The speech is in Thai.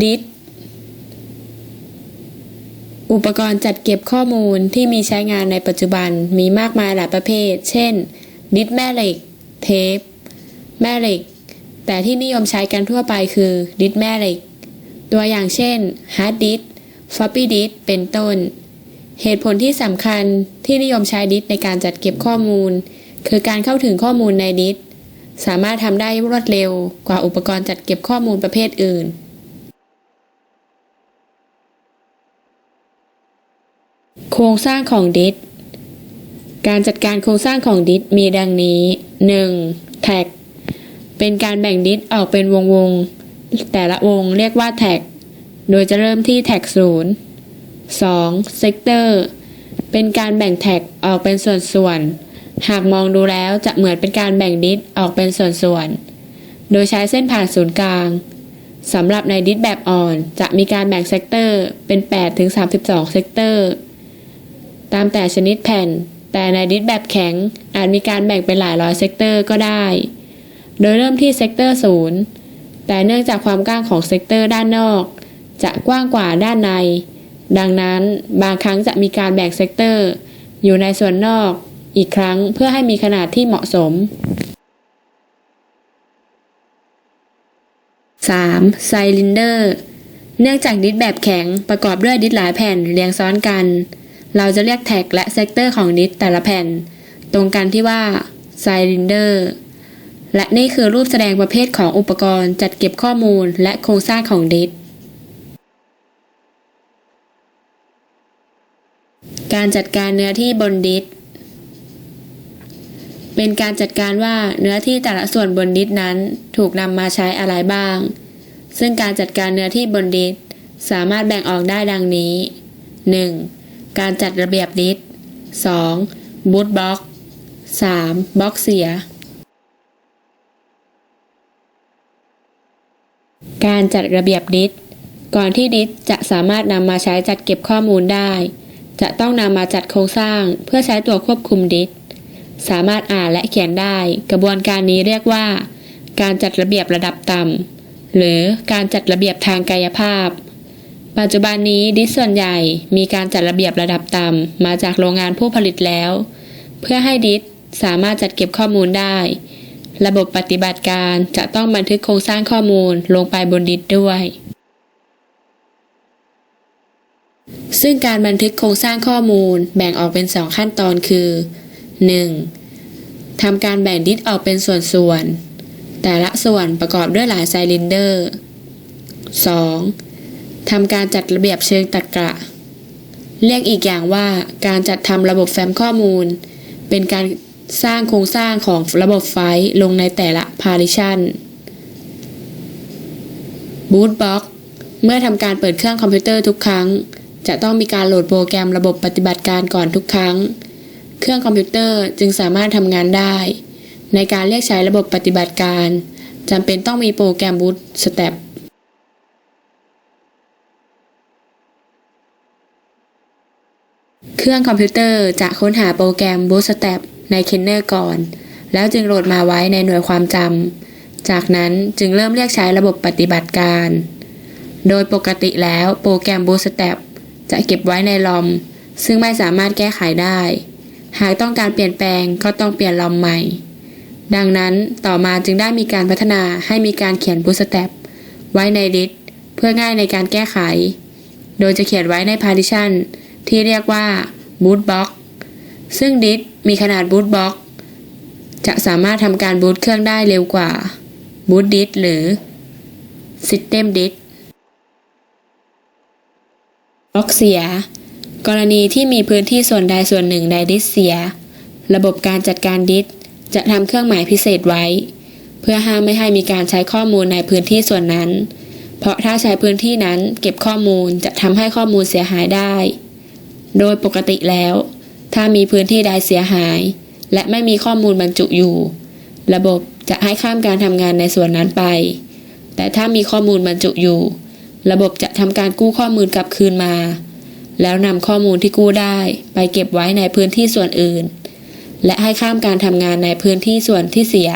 ดิสอุปกรณ์จัดเก็บข้อมูลที่มีใช้งานในปัจจุบันมีมากมายหลายประเภท เช่น ดิสแม่เหล็ก เทป แม่เหล็ก แต่ที่นิยมใช้กันทั่วไปคือดิสแม่เหล็ก ตัวอย่างเช่น ฮาร์ดดิสฟอปปี้ดิสเป็นต้น เหตุผลที่สำคัญที่นิยมใช้ดิสในการจัดเก็บข้อมูล คือการเข้าถึงข้อมูลในดิสสามารถทำได้รวดเร็วกว่าอุปกรณ์จัดเก็บข้อมูลประเภทอื่น โครงสร้างของดิสการจัดการโครงสร้างของดิสมีดังนี้ 1. แท็ก เป็นการแบ่งดิสออกเป็นวงวงๆแต่ละวงเรียกว่าแท็ก โดยจะเริ่มที่แท็กศูนย์ 2. เซกเตอร์ เป็นการแบ่งแท็กออกเป็นส่วนๆ หากมองดูแล้วจะเหมือนเป็นการแบ่งดิสออกเป็นส่วนๆ โดยใช้เส้นผ่านศูนย์กลางสำหรับในดิสแบบอ่อนจะมีการแบ่งเซกเตอร์เป็น8ถึง32 เซกเตอร์ ตามแต่ชนิดแผ่น แต่ในดิสแบบแข็ง อาจมีการแบ่งเป็นหลายร้อยเซกเตอร์ก็ได้ โดยเริ่มที่เซกเตอร์ศูนย์แต่เนื่องจากความกว้างของเซกเตอร์ด้านนอก จะกว้างกว่าด้านใน ดังนั้นบางครั้งจะมีการแบ่งเซกเตอร์อยู่ในส่วนนอก อีกครั้งเพื่อให้มีขนาดที่เหมาะสม 3. ไซลินเดอร์ เนื่องจากดิสแบบแข็งประกอบด้วยดิสหลายแผ่นเรียงซ้อนกัน เราจะเรียกแท็กและเซกเตอร์ของดิสแต่ละแผ่น ตรงกันที่ว่าไซลินเดอร์และนี่คือรูปแสดงประเภทของอุปกรณ์จัดเก็บข้อมูลและโครงสร้างของดิสการจัดการเนื้อที่บนดิสเป็นการจัดการว่าเนื้อที่แต่ละส่วนบนดิสนั้นถูกนำมาใช้อะไรบ้าง ซึ่งการจัดการเนื้อที่บนดิสสามารถแบ่งออกได้ดังนี้ 1. การจัดระเบียบดิส 2. บูตบล็อก 3. บล็อกเสีย การจัดระเบียบดิสก่อนที่ดิสจะสามารถนำมาใช้จัดเก็บข้อมูลได้ จะต้องนำมาจัดโครงสร้างเพื่อใช้ตัวควบคุมดิสสามารถอ่านและเขียนได้ กระบวนการนี้เรียกว่า การจัดระเบียบระดับต่ำหรือการจัดระเบียบทางกายภาพ ปัจจุบันนี้ดิสส่วนใหญ่มีการจัดระเบียบระดับต่ำมาจากโรงงานผู้ผลิตแล้ว เพื่อให้ดิสสามารถจัดเก็บข้อมูลได้ ระบบปฏิบัติการจะต้องบันทึกโครงสร้างข้อมูลลงไปบนดิสด้วย ซึ่งการบันทึกโครงสร้างข้อมูลแบ่งออกเป็น 2 ขั้นตอนคือ 1. ทำการแบ่งดิสออกเป็นส่วนๆแต่ละส่วนประกอบด้วยหลายไซลินเดอร์ 2. ทำการจัดระเบียบเชิงตรรกะ เรียกอีกอย่างว่าการจัดทำระบบแฟ้มข้อมูล เป็นการสร้างโครงสร้างของระบบไฟล์ลงในแต่ละ partition boot box เมื่อทำการเปิดเครื่องคอมพิวเตอร์ทุกครั้ง จะต้องมีการโหลดโปรแกรมระบบปฏิบัติการก่อนทุกครั้ง เครื่องคอมพิวเตอร์จึงสามารถทำงานได้ ในการเรียกใช้ระบบปฏิบัติการจำเป็นต้องมีโปรแกรม boot step เครื่องคอมพิวเตอร์จะค้นหาโปรแกรม Bootstrap ใน Kenner ก่อน แล้วจึงโหลดมาไว้ในหน่วยความจำ จากนั้นจึงเริ่มเรียกใช้ระบบปฏิบัติการ โดยปกติแล้วโปรแกรม Bootstrap จะเก็บไว้ในลอม ซึ่งไม่สามารถแก้ไขได้ หากต้องการเปลี่ยนแปลงก็ต้องเปลี่ยนลอมใหม่ ดังนั้นต่อมาจึงได้มีการพัฒนาให้มีการเขียน Bootstrap ไว้ในดิสเพื่อง่ายในการแก้ไข โดยจะเขียนไว้ใน partition ที่เรียกว่า boot box ซึ่งดิสมีขนาด boot box จะสามารถทำการบูตเครื่องได้เร็วกว่า boot disk หรือ system disk บล็อกเสีย กรณีที่มีพื้นที่ส่วนใดส่วนหนึ่งในดิสเสีย ระบบการจัดการดิสจะทำเครื่องหมายพิเศษไว้ เพื่อห้ามไม่ให้มีการใช้ข้อมูลในพื้นที่ส่วนนั้น เพราะถ้าใช้พื้นที่นั้นเก็บข้อมูลจะทำให้ข้อมูลเสียหายได้ โดยปกติแล้ว ถ้ามีพื้นที่ใดเสียหาย และไม่มีข้อมูลบรรจุอยู่ ระบบจะให้ข้ามการทำงานในส่วนนั้นไป แต่ถ้ามีข้อมูลบรรจุอยู่ ระบบจะทำการกู้ข้อมูลกลับคืนมา แล้วนำข้อมูลที่กู้ได้ ไปเก็บไว้ในพื้นที่ส่วนอื่น และให้ข้ามการทำงานในพื้นที่ส่วนที่เสีย